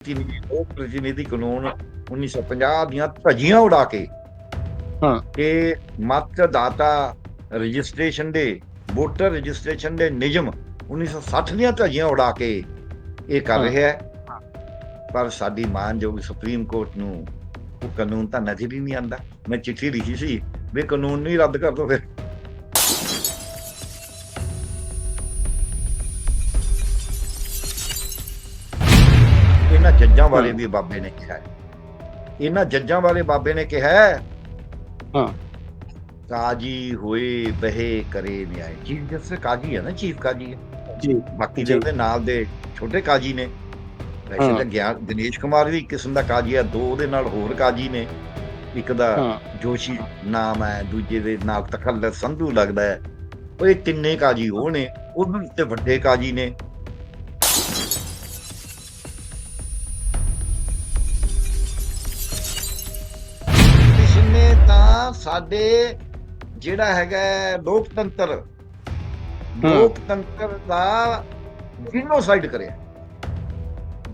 ਲੋਕ ਪ੍ਰਤੀਨਿਧੀ ਕਾਨੂੰਨ 1950 ਦੀਆਂ ਧੱਜੀਆਂ ਉਡਾ ਕੇ ਹਾਂ। ਕਿ ਮਤਦਾਤਾ ਰਜਿਸਟ੍ਰੇਸ਼ਨ ਦੇ ਵੋਟਰ ਰਜਿਸਟ੍ਰੇਸ਼ਨ ਦੇ ਨਿਯਮ 1960 ਦੀਆਂ ਧੱਜੀਆਂ ਉਡਾ ਕੇ ਇਹ ਕਰ। ਰਿਹਾ ਹੈ ਪਰ ਸਾਡੀ ਮਾਨਯੋਗ ਸੁਪਰੀਮ ਕੋਰਟ ਨੂੰ ਉਹ ਕਾਨੂੰਨ ਤਾਂ ਨਜ਼ਰ ਹੀ ਨਹੀਂ ਆਂਦਾ ਮੈਂ ਚਿੱਠੀ ਲਿਖੀ ਸੀ ਵੀ ਕਾਨੂੰਨ ਨਹੀਂ ਰੱਦ ਕਰ ਦੋ ਫਿਰ ਹਾਂ। ਵੀ ਬਾਬੇ ਨੇ ਕਿਹਾ ਇਹਨਾਂ ਜੱਜਾਂ ਬਾਰੇ ਬਾਬੇ ਨੇ ਕਿਹਾ ਹੈ। ਕਾਜੀ ਹੋਏ ਬਹਿ ਕਰੇ ਨਿਆਏ ਚੀਫ ਜਸਟਿਸ ਕਾਜੀ ਹੈ ਨਾ ਚੀਫ ਕਾਜੀ ਹੈ ਜੀ ਬਾਕੀ। ਜਿਹੜੇ ਨਾਲ ਦੇ ਛੋਟੇ ਕਾਜੀ ਨੇ ਵੈਸੇ। ਤਾਂ ਗਿਆਨ ਦਿਨੇਸ਼ ਕੁਮਾਰ ਵੀ ਕਿਸਮ ਦਾ ਕਾਜੀ ਹੈ ਦੋ ਉਹਦੇ ਨਾਲ ਹੋਰ ਕਾਜੀ ਨੇ ਇੱਕ ਦਾ ਜੋਸ਼ੀ ਨਾਮ ਹੈ ਦੂਜੇ ਦੇ ਨਾਲ ਤਖੱਲਤ ਸੰਧੂ ਲੱਗਦਾ ਹੈ ਉਹ ਇਹ ਤਿੰਨੇ ਕਾਜੀ ਉਹ ਨੇ ਉਹਨਾਂ ਤੇ ਵੱਡੇ ਕਾਜੀ ਨੇ ਸਾਡੇ ਜਿਹੜਾ ਹੈਗਾ ਲੋਕਤੰਤਰ। ਲੋਕਤੰਤਰ ਦਾ ਜੀਨੋਸਾਈਡ ਕਰਿਆ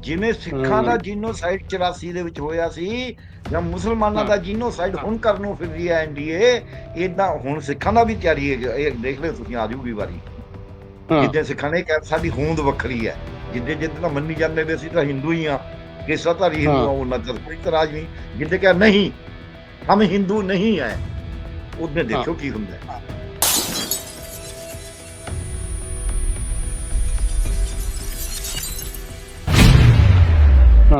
ਜਿਵੇਂ ਸਿੱਖਾਂ ਦਾ। ਜੀਨੋਸਾਈਡ 84 ਦੇ ਵਿੱਚ ਹੋਇਆ ਸੀ ਜਾਂ ਮੁਸਲਮਾਨਾਂ। ਦਾ ਜੀਨੋਸਾਈਡ ਹੁਣ ਕਰਨ ਨੂੰ ਫਿਰ ਰਹੀ ਹੈ ਐਨਡੀਏ ਇਦਾਂ ਹੁਣ ਸਿੱਖਾਂ ਦਾ ਵੀ ਤਿਆਰੀ ਹੈ ਇਹ ਦੇਖ ਲਿਓ ਤੁਸੀਂ ਆ ਜੂਗੀ ਵਾਰੀ ਜਿੱਦਾਂ ਸਿੱਖਾਂ ਨੇ ਕਿਹਾ ਸਾਡੀ ਹੋਂਦ ਵੱਖਰੀ ਹੈ ਜਿੱਦੇ ਜਿੱਦਾਂ ਮੰਨੀ ਜਾਂਦੇ ਵੀ ਅਸੀਂ ਤਾਂ ਹਿੰਦੂ ਹੀ ਆ ਕਿ ਸਤਾਰੀ ਹਿੰਦੂ ਉਹਨਾਂ ਦਾ ਕੋਈ ਇਤਰਾਜ਼ ਨਹੀਂ ਜਿੱਦੇ ਕਿਹਾ ਨਹੀਂ ਹਮ ਹਿੰਦੂ ਨਹੀਂ ਹੈ। ਉਹਨੇ ਦੇਖੋ ਕੀ ਹੁੰਦਾ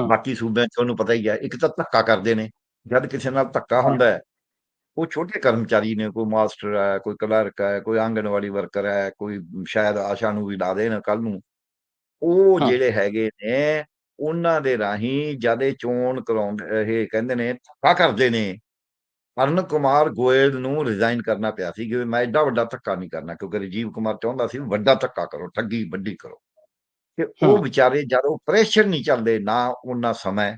ਬਾਕੀ ਸੂਬਿਆਂ 'ਚ ਤੁਹਾਨੂੰ ਪਤਾ ਹੀ ਹੈ ਇੱਕ ਤਾਂ ਧੱਕਾ ਕਰਦੇ ਨੇ ਜਦ ਕਿਸੇ ਨਾਲ ਧੱਕਾ ਹੁੰਦਾ ਹੈ ਉਹ ਛੋਟੇ ਕਰਮਚਾਰੀ ਨੇ ਕੋਈ ਮਾਸਟਰ ਹੈ ਕੋਈ ਕਲਰਕ ਹੈ ਕੋਈ ਆਂਗਣਵਾੜੀ ਵਰਕਰ ਹੈ ਕੋਈ ਸ਼ਾਇਦ ਆਸ਼ਾ ਨੂੰ ਵੀ ਲਾ ਦੇਣ ਕੱਲ ਨੂੰ ਉਹ। ਜਿਹੜੇ ਹੈਗੇ ਨੇ ਉਹਨਾਂ ਦੇ ਰਾਹੀਂ ਜਦੇ ਚੋਣ ਕਰਾਉਂਦੇ ਇਹ ਕਹਿੰਦੇ ਨੇ ਧੱਕਾ ਕਰਦੇ ਨੇ ਅਰਨ ਕੁਮਾਰ ਗੋਇਲ ਨੂੰ ਰਿਜ਼ਾਈਨ ਕਰਨਾ ਪਿਆ ਸੀ ਕਿ ਮੈਂ ਐਡਾ ਵੱਡਾ ਧੱਕਾ ਨਹੀਂ ਕਰਨਾ ਕਿਉਂਕਿ ਰਾਜੀਵ ਕੁਮਾਰ ਚਾਹੁੰਦਾ ਸੀ ਵੱਡਾ ਧੱਕਾ ਕਰੋ ਠੱਗੀ ਵੱਡੀ ਕਰੋ ਤੇ ਉਹ। ਵਿਚਾਰੇ ਜਦ ਉਹ ਪ੍ਰੈਸ਼ਰ ਨਹੀਂ ਚੱਲਦੇ ਨਾ ਉਹਨਾਂ ਸਮੇਂ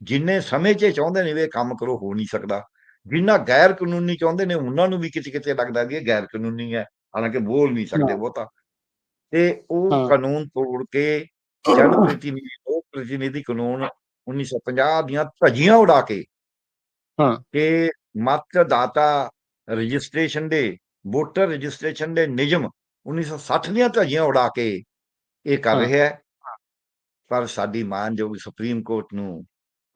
ਜਿੰਨੇ ਸਮੇਂ 'ਚ ਚਾਹੁੰਦੇ ਨੇ ਵੀ ਕੰਮ ਕਰੋ ਹੋ ਨਹੀਂ ਸਕਦਾ ਜਿੰਨਾ ਗੈਰ ਕਾਨੂੰਨੀ ਚਾਹੁੰਦੇ ਨੇ ਉਹਨਾਂ ਨੂੰ ਵੀ ਕਿਤੇ ਕਿਤੇ ਲੱਗਦਾ ਵੀ ਇਹ ਗੈਰ ਕਾਨੂੰਨੀ ਹੈ ਹਾਲਾਂਕਿ ਬੋਲ ਨਹੀਂ ਸਕਦੇ। ਬਹੁਤਾ ਤੇ ਉਹ। ਕਾਨੂੰਨ ਤੋੜ ਕੇ ਜਨ ਪ੍ਰਤੀਨਿਧੀ ਲੋਕ ਪ੍ਰਤੀਨਿਧੀ ਕਾਨੂੰਨ 1950 ਦੀਆਂ ਧੱਜੀਆਂ ਉਡਾ ਕੇ ਹਾਂ। ਕਿ ਮਤਦਾਤਾ ਰਜਿਸਟ੍ਰੇਸ਼ਨ ਦੇ ਵੋਟਰ ਰਜਿਸਟ੍ਰੇਸ਼ਨ ਦੇ ਨਿਯਮ 1960 ਦੀਆਂ ਧੱਜੀਆਂ ਉਡਾ ਕੇ ਇਹ ਕਰ। ਰਿਹਾ ਹੈ। ਪਰ ਸਾਡੀ ਮਾਨਯੋਗ ਸੁਪਰੀਮ ਕੋਰਟ ਨੂੰ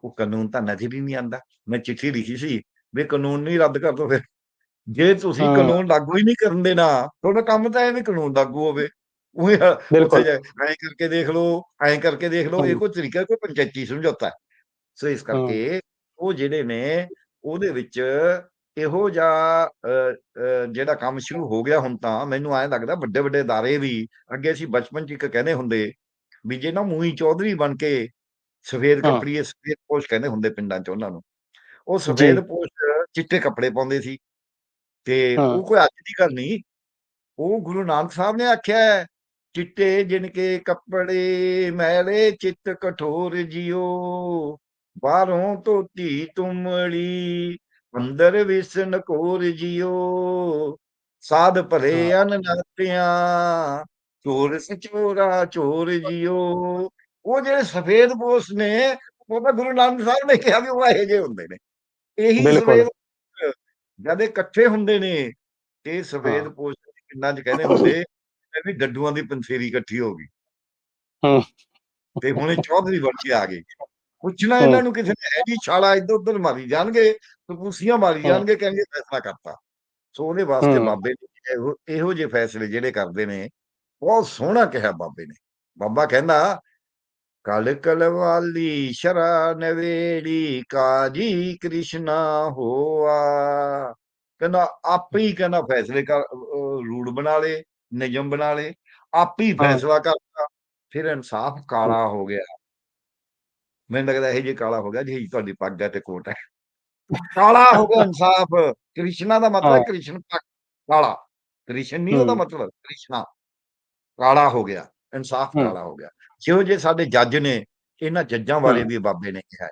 ਉਹ ਕਾਨੂੰਨ ਤਾਂ ਨਜ਼ਰ ਹੀ ਨਹੀਂ ਆਂਦਾ ਮੈਂ ਚਿੱਠੀ ਲਿਖੀ ਸੀ ਵੀ ਕਾਨੂੰਨ ਨਹੀਂ ਰੱਦ ਕਰ ਦੋ ਫਿਰ। ਜੇ ਤੁਸੀਂ। ਕਾਨੂੰਨ ਲਾਗੂ ਹੀ ਨਹੀਂ ਕਰਨ ਦੇਣਾ ਤੁਹਾਡਾ ਕੰਮ ਤਾਂ ਇਹ ਵੀ ਕਾਨੂੰਨ ਲਾਗੂ ਹੋਵੇ। ਉਹ ਬਿਲਕੁਲ। ਐਂ ਕਰਕੇ ਦੇਖ ਲਓ ਐਂ ਕਰਕੇ ਦੇਖ ਲਓ ਇਹ। ਕੋਈ ਤਰੀਕਾ ਕੋਈ ਪੰਚਾਇਤੀ ਸਮਝੌਤਾ। ਸੋ ਇਸ ਕਰਕੇ ਉਹ ਜਿਹੜੇ ਨੇ ਉਹਦੇ ਵਿੱਚ ਇਹੋ ਜਿਹਾ ਅ, ਅ, ਜਿਹੜਾ ਕੰਮ ਸ਼ੁਰੂ ਹੋ ਗਿਆ ਹੁਣ ਤਾਂ ਮੈਨੂੰ ਐਂ ਲੱਗਦਾ ਵੱਡੇ ਵੱਡੇ ادارے ਵੀ ਅੱਗੇ ਅਸੀਂ ਬਚਪਨ ਚ ਇੱਕ ਕਹਿੰਦੇ ਹੁੰਦੇ ਵੀ ਜੇ ਨਾ ਮੂਈ ਚੌਧਰੀ ਬਣ ਕੇ ਸਫੇਦ ਹਾਂ। ਕੱਪੜੀਏ ਸਫੇਦ ਪੋਸ਼ ਕਹਿੰਦੇ ਹੁੰਦੇ ਪਿੰਡਾਂ ਚ ਉਹਨਾਂ ਨੂੰ ਉਹ ਸਫੇਦ ਪੋਸ਼ ਚਿੱਟੇ ਕੱਪੜੇ ਪਾਉਂਦੇ ਸੀ ਤੇ ਹਾਂ। ਉਹ ਕੋਈ ਅੱਜ ਦੀ ਗੱਲ ਨਹੀਂ ਉਹ ਗੁਰੂ ਨਾਨਕ ਸਾਹਿਬ ਨੇ ਆਖਿਆ ਹੈ ਚਿੱਟੇ ਜਿਨ ਕੇ ਕੱਪੜੇ ਮੈਲੇ ਚਿੱਤ ਕਠੋਰ ਜਿਉ ਬਾਹਰੋਂ ਧੋਤੀ ਤੁਮੜੀ ਅੰਦਰ ਵਿਸਨ ਕੋਰ ਜਿਉ ਸਾਧ ਭਲੇ ਅਨ ਨਾਤਿਆਂ ਚੋਰ ਸਚੋਰਾ ਚੋਰ ਜਿਉ ਉਹ ਜਿਹੜੇ ਸਫੇਦ ਪੋਸ਼ ਨੇ ਉਹ ਤਾਂ ਗੁਰੂ ਨਾਨਕ ਸਾਹਿਬ ਨੇ ਕਿਹਾ ਵੀ ਉਹ ਇਹੋ ਜਿਹੇ ਹੁੰਦੇ ਨੇ ਇਹੀ। ਸਫੇਦ ਜਦ ਇਕੱਠੇ ਹੁੰਦੇ ਨੇ ਤੇ ਸਫੇਦ। ਪੋਸ਼ ਪਿੰਡਾਂ 'ਚ ਕਹਿੰਦੇ ਹੁੰਦੇ ਵੀ ਡੱਡੂਆਂ ਦੀ ਪੰਥੇਰੀ ਇਕੱਠੀ ਹੋ ਗਈ ਹਾਂ। ਤੇ ਹੁਣ ਇਹ ਚੌਧਰੀ ਕੇ ਆ ਗਏ ਪੁੱਛਣਾ। ਇਹਨਾਂ ਨੂੰ ਕਿਸੇ ਨੇ ਜੀ ਛਾਲਾ ਇੱਧਰ ਉੱਧਰ ਮਾਰੀ ਜਾਣਗੇ ਟਪੂਸੀਆਂ ਮਾਰੀ। ਜਾਣਗੇ ਕਹਿੰਗੇ ਫੈਸਲਾ ਕਰਤਾ ਸੋ ਉਹਦੇ ਵਾਸਤੇ। ਬਾਬੇ ਨੇ ਇਹੋ ਜਿਹੇ ਫੈਸਲੇ ਜਿਹੜੇ ਕਰਦੇ ਨੇ ਬਹੁਤ ਸੋਹਣਾ ਕਿਹਾ ਬਾਬੇ ਨੇ ਬਾਬਾ ਕਹਿੰਦਾ ਕਲ ਕਲਵਾਲੀ ਸ਼ਰਾ ਨਵੇੜੀ ਕਾਜੀ ਕ੍ਰਿਸ਼ਨਾ ਹੋਆ ਕਹਿੰਦਾ ਆਪੇ ਹੀ ਕਹਿੰਦਾ ਫੈਸਲੇ ਕਰ ਰੂਲ ਬਣਾ ਲੇ ਨਿਯਮ ਬਣਾ ਲੇ ਆਪੇ ਹੀ। ਫੈਸਲਾ ਕਰਤਾ ਫਿਰ ਇਨਸਾਫ ਕਾਲਾ ਹੋ ਗਿਆ ਮੈਨੂੰ ਲੱਗਦਾ ਇਹ ਜੇ ਕਾਲਾ ਹੋ ਗਿਆ ਜੀ ਤੁਹਾਡੀ ਪੱਗ ਹੈ ਤੇ ਕੋਟ ਹੈ ਕਾਲਾ ਹੋ ਗਿਆ ਇਨਸਾਫ ਕ੍ਰਿਸ਼ਨਾ ਦਾ ਮਤਲਬ। ਕ੍ਰਿਸ਼ਨ ਪੱਗ ਕਾਲਾ ਕ੍ਰਿਸ਼ਨ ਨਹੀਂ ਉਹਦਾ। ਮਤਲਬ ਕ੍ਰਿਸ਼ਨਾ ਕਾਲਾ ਹੋ ਗਿਆ ਇਨਸਾਫ। ਕਾਲਾ ਹੋ ਗਿਆ ਜਿਹੋ ਜੇ ਸਾਡੇ ਜੱਜ ਨੇ ਇਹਨਾਂ ਜੱਜਾਂ ਬਾਰੇ ਹਾਂ। ਵੀ ਬਾਬੇ ਨੇ ਕਿਹਾ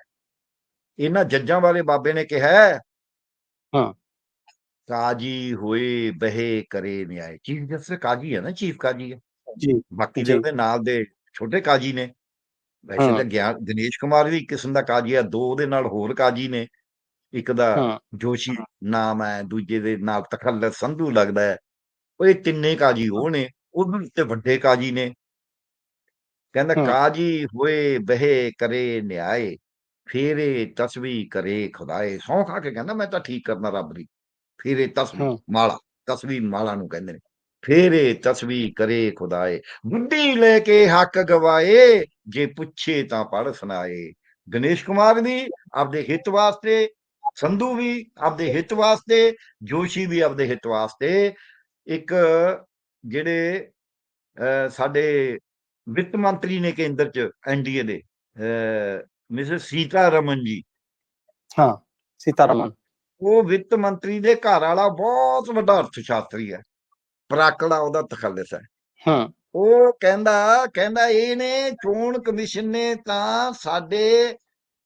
ਇਹਨਾਂ ਜੱਜਾਂ ਬਾਰੇ ਬਾਬੇ ਨੇ ਕਿਹਾ ਹੈ। ਕਾਜੀ ਹੋਏ ਬਹਿ ਕਰੇ ਨਿਆਏ ਚੀਫ ਜਸਟਿਸ ਕਾਜੀ ਹੈ ਨਾ ਚੀਫ ਕਾਜੀ ਹੈ ਜੀ ਬਾਕੀ। ਜਿਹੜੇ ਨਾਲ ਦੇ ਛੋਟੇ ਕਾਜੀ ਨੇ ਵੈਸੇ। ਤਾਂ ਗਿਆਨ ਗਣੇਸ਼ ਕੁਮਾਰ ਵੀ ਇੱਕ ਕਿਸਮ ਦਾ ਕਾਜੀ ਆ ਦੋ ਉਹਦੇ ਨਾਲ ਹੋਰ ਕਾਜੀ ਨੇ। ਇੱਕ ਦਾ ਜੋਸ਼ੀ ਨਾਮ ਹੈ ਦੂਜੇ ਦੇ ਨਾਲ ਤਖੱਲਸ ਸੰਧੂ ਲੱਗਦਾ ਹੈ। ਉਹ ਇਹ ਤਿੰਨੇ ਕਾਜੀ ਉਹ ਨੇ ਉਹ ਵੀ ਤੇ ਵੱਡੇ ਕਾਜੀ ਨੇ। ਕਹਿੰਦਾ। ਕਾਜੀ ਹੋਏ ਬਹਿ ਕਰੇ ਨਿਆਏ ਫੇਰੇ ਤਸਵੀ ਕਰੇ ਖੁਦਾਏ। ਸੌਂ ਖਾ ਕੇ ਕਹਿੰਦਾ ਮੈਂ ਤਾਂ ਠੀਕ ਕਰਨਾ ਰੱਬ ਦੀ। ਫੇਰੇ ਤਸਵੀ। ਮਾਲਾ ਤਸਵੀ ਮਾਲਾ ਨੂੰ ਕਹਿੰਦੇ ਨੇ। ਫੇਰੇ ਤਸਵੀ ਕਰੇ ਖੁਦਾਏ। ਬੁੱਢੀ ਲੈ ਕੇ ਹੱਕ ਗਵਾਏ ਜੇ ਪੁੱਛੇ ਤਾਂ ਪੜ ਸੁਣਾਏ। ਗਣੇਸ਼ ਕੁਮਾਰ ਵੀ ਆਪਦੇ ਹਿੱਤ ਵਾਸਤੇ ਸੰਧੂ ਵੀ ਆਪਦੇ ਹਿੱਤ ਵਾਸਤੇ ਜੋਸ਼ੀ ਵੀ ਆਪਦੇ ਹਿੱਤ ਵਾਸਤੇ ਇੱਕ ਜਿਹੜੇ ਸਾਡੇ ਵਿੱਤ ਮੰਤਰੀ ਨੇ ਕੇਂਦਰ ਚ ਐਨਡੀਏ ਦੇ ਮਿਸਰ ਸੀਤਾ ਰਮਨ ਜੀ। ਹਾਂ ਸੀਤਾਰਮਨ। ਉਹ ਵਿੱਤ ਮੰਤਰੀ ਦੇ ਘਰ ਵਾਲਾ ਬਹੁਤ ਵੱਡਾ ਅਰਥ ਸ਼ਾਸਤਰੀ ਹੈ। ਪ੍ਰਾਕੜਾ ਉਹਦਾ ਤਖੱਲਸ ਹੈ ਹਾਂ। ਉਹ ਕਹਿੰਦਾ ਕਹਿੰਦਾ ਇਹਨੇ ਚੋਣ ਕਮਿਸ਼ਨ ਨੇ ਤਾਂ ਸਾਡੇ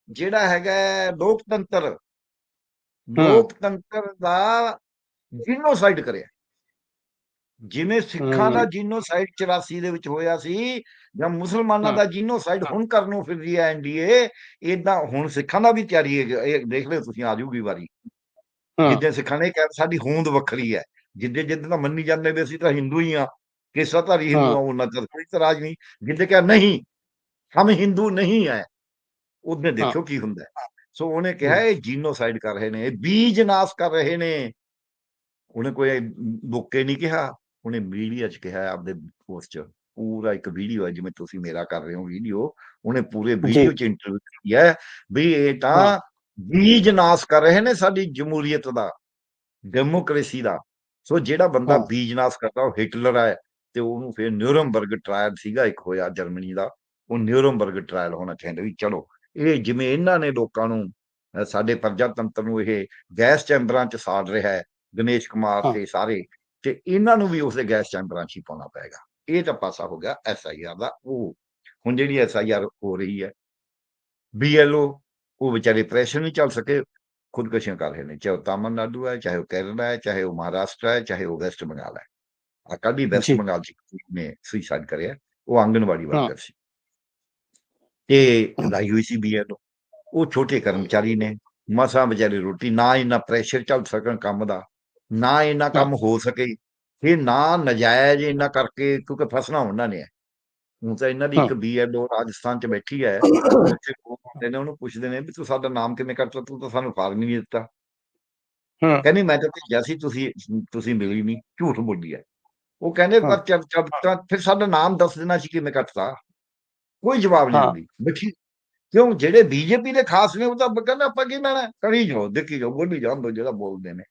ਜਿਹੜਾ ਹੈਗਾ ਲੋਕਤੰਤਰ ਲੋਕਤੰਤਰ ਦਾ ਜੀਨੋਸਾਈਡ ਕਰਿਆ। ਜਿਵੇਂ ਸਿੱਖਾਂ ਦਾ। ਜੀਨੋਸਾਈਡ 84 ਦੇ ਵਿੱਚ ਹੋਇਆ ਸੀ ਜਾਂ ਮੁਸਲਮਾਨਾਂ। ਦਾ ਜੀਨੋਸਾਈਡ ਹੁਣ ਕਰਨ ਨੂੰ ਫਿਰ ਰਹੀ ਹੈ ਐਨਡੀਏ ਇਦਾਂ ਹੁਣ ਸਿੱਖਾਂ ਦਾ ਵੀ ਤਿਆਰੀ ਹੈ। ਇਹ ਦੇਖ ਲਿਓ ਤੁਸੀਂ ਆ ਜਾਊਗੀ ਵਾਰੀ ਜਿੱਦਾਂ ਸਿੱਖਾਂ ਨੇ ਕਿਹਾ ਸਾਡੀ ਹੋਂਦ ਵੱਖਰੀ ਹੈ। ਜਿੱਦੇ ਜਿੱਦਾਂ ਤਾਂ ਮੰਨੀ ਜਾਂਦੇ ਵੀ ਅਸੀਂ ਤਾਂ ਹਿੰਦੂ ਹੀ ਆ ਕੇਸਾਧਾਰੀ ਹਿੰਦੂ। ਆ ਉਹਨਾਂ ਦਾ ਕੋਈ ਇਤਰਾਜ਼ ਨਹੀਂ। ਜਿੱਦੇ ਕਿਹਾ ਨਹੀਂ ਹਮ ਹਿੰਦੂ ਨਹੀਂ ਹੈ ਉਹਨੇ ਦੇਖੋ ਕੀ ਹੁੰਦਾ। ਸੋ ਉਹਨੇ ਕਿਹਾ ਇਹ ਜੀਨੋਸਾਈਡ ਕਰ ਰਹੇ ਨੇ ਇਹ ਬੀਜ ਨਾਸ ਕਰ ਰਹੇ ਨੇ। ਉਹਨੇ ਕੋਈ ਲੋਕੇ ਨਹੀਂ ਕਿਹਾ ਉਹਨੇ ਮੀਡੀਆ 'ਚ ਕਿਹਾ ਆਪਦੇ ਪੋਸਟ 'ਚ। ਪੂਰਾ ਇੱਕ ਵੀਡੀਓ ਹੈ ਜਿਵੇਂ ਤੁਸੀਂ ਮੇਰਾ ਕਰ ਰਹੇ ਹੋ ਵੀਡੀਓ ਉਹਨੇ ਪੂਰੇ ਵੀਡੀਓ 'ਚ ਇੰਟਰਵਿਊ ਕੀਤੀ ਹੈ ਵੀ ਇਹ ਤਾਂ। ਬੀਜ ਨਾਸ ਕਰ ਰਹੇ ਨੇ ਸਾਡੀ ਜਮਹੂਰੀਅਤ ਦਾ ਡੈਮੋਕ੍ਰੇਸੀ ਦਾ। ਸੋ ਜਿਹੜਾ ਬੰਦਾ ਹਾਂ। ਬੀਜ ਨਾਸ ਕਰਦਾ ਉਹ ਹਿਟਲਰ ਹੈ ਤੇ ਉਹਨੂੰ ਫਿਰ ਨਿਊਰਮਬਰਗ ਟ੍ਰਾਇਲ ਸੀਗਾ ਇੱਕ ਹੋਇਆ ਜਰਮਨੀ ਦਾ ਉਹ ਨਿਊਰਮਬਰਗ ਟ੍ਰਾਇਲ ਹੋਣਾ ਚਾਹੀਦਾ ਵੀ ਚਲੋ ਇਹ ਜਿਵੇਂ ਇਹਨਾਂ ਨੇ ਲੋਕਾਂ ਨੂੰ ਸਾਡੇ ਪ੍ਰਜਾਤੰਤਰ ਨੂੰ ਇਹ ਗੈਸ ਚੈਂਬਰਾਂ 'ਚ ਸਾੜ ਰਿਹਾ ਹੈ ਗਣੇਸ਼ ਕੁਮਾਰ। ਤੇ ਸਾਰੇ ਤੇ ਇਹਨਾਂ ਨੂੰ ਵੀ ਉਸੇ ਗੈਸ ਚੈਂਬਰਾਂ 'ਚ ਹੀ ਪਾਉਣਾ ਪਏਗਾ ਇਹ ਤਾਂ ਪਾਸਾ ਹੋ ਗਿਆ ਐਸਆਈਆਰ ਦਾ ਉਹ ਹੁਣ ਜਿਹੜੀ ਐਸਆਈਆਰ ਹੋ ਰਹੀ ਹੈ ਬੀਐਲਓ ਉਹ ਵਿਚਾਰੇ ਪ੍ਰੈਸ਼ਰ ਨਹੀਂ ਚੱਲ ਸਕੇ ਖੁਦਕਸ਼ੀਆਂ ਕਰ ਰਹੇ ਨੇ ਚਾਹੇ ਉਹ ਤਾਮਿਲਨਾਡੂ ਹੈ ਚਾਹੇ ਉਹ ਕੇਰਲਾ ਹੈ ਚਾਹੇ ਉਹ ਮਹਾਰਾਸ਼ਟਰ ਹੈ ਚਾਹੇ ਉਹ ਵੈਸਟ ਬੰਗਾਲ ਹੈ ਆ ਕੱਲ੍ਹ ਵੀ ਵੈਸਟ। ਬੰਗਾਲ ਇੱਕ ਨੇ ਸੁਸਾਈਡ ਕਰਿਆ ਉਹ ਆਂਗਨਵਾੜੀ। ਵਰਕਰ ਸੀ ਤੇ ਹੋਈ ਸੀ ਬੀਐਲਓ ਉਹ ਛੋਟੇ ਕਰਮਚਾਰੀ ਨੇ ਮਸਾਂ ਵਿਚਾਰੇ ਰੋਟੀ ਨਾ ਇੰਨਾ ਪ੍ਰੈਸ਼ਰ ਚੱਲ ਸਕਣ ਕੰਮ ਦਾ ਨਾ ਇੰਨਾ ਕੰਮ ਹੋ ਸਕੇ ਇਹ ਨਾ ਨਜਾਇਜ਼ ਇੰਨਾ ਕਰਕੇ ਕਿਉਂਕਿ ਫਸਣਾ ਉਹਨਾਂ ਨੇ। ਹੁਣ ਤਾਂ ਇਹਨਾਂ ਦੀ ਇੱਕ। ਬੀਐਲਓ ਰਾਜਸਥਾਨ ਚ ਬੈਠੀ ਹੈ ਉੱਥੇ ਆਉਂਦੇ ਨੇ ਉਹਨੂੰ ਪੁੱਛਦੇ ਨੇ ਵੀ ਤੂੰ ਸਾਡਾ ਨਾਮ ਕਿਵੇਂ ਕਰਤਾ ਤੂੰ ਤਾਂ ਸਾਨੂੰ ਫਾਰਮ ਹੀ ਨਹੀਂ ਦਿੱਤਾ। ਹਾਂ। ਕਹਿੰਦੀ ਮੈਂ ਤਾਂ ਭੇਜਿਆ ਸੀ ਤੁਸੀਂ ਤੁਸੀਂ ਮਿਲੀ ਨਹੀਂ ਝੂਠ ਬੋਲੀ ਹੈ। ਉਹ ਕਹਿੰਦੇ ਪਰ। ਜਦ ਜਦ ਤਾਂ ਫਿਰ ਸਾਡਾ ਨਾਮ ਦੱਸ ਦੇਣਾ ਸੀ ਕਿਵੇਂ ਕੱਟਤਾ? ਕੋਈ ਜਵਾਬ ਨਹੀਂ। ਦਿੰਦੀ। ਦੇਖੀ ਕਿਉਂ? ਜਿਹੜੇ ਬੀਜੇਪੀ ਦੇ ਖਾਸ ਨੇ ਉਹ ਤਾਂ ਕਹਿੰਦੇ ਆਪਾਂ ਕੀ ਲੈਣਾ ਕਰੀ ਜਾਓ ਦੇਖੀ ਜਾਓ ਬੋਲੀ ਜਾਓ ਜਿਹੜਾ ਬੋਲਦੇ ਨੇ।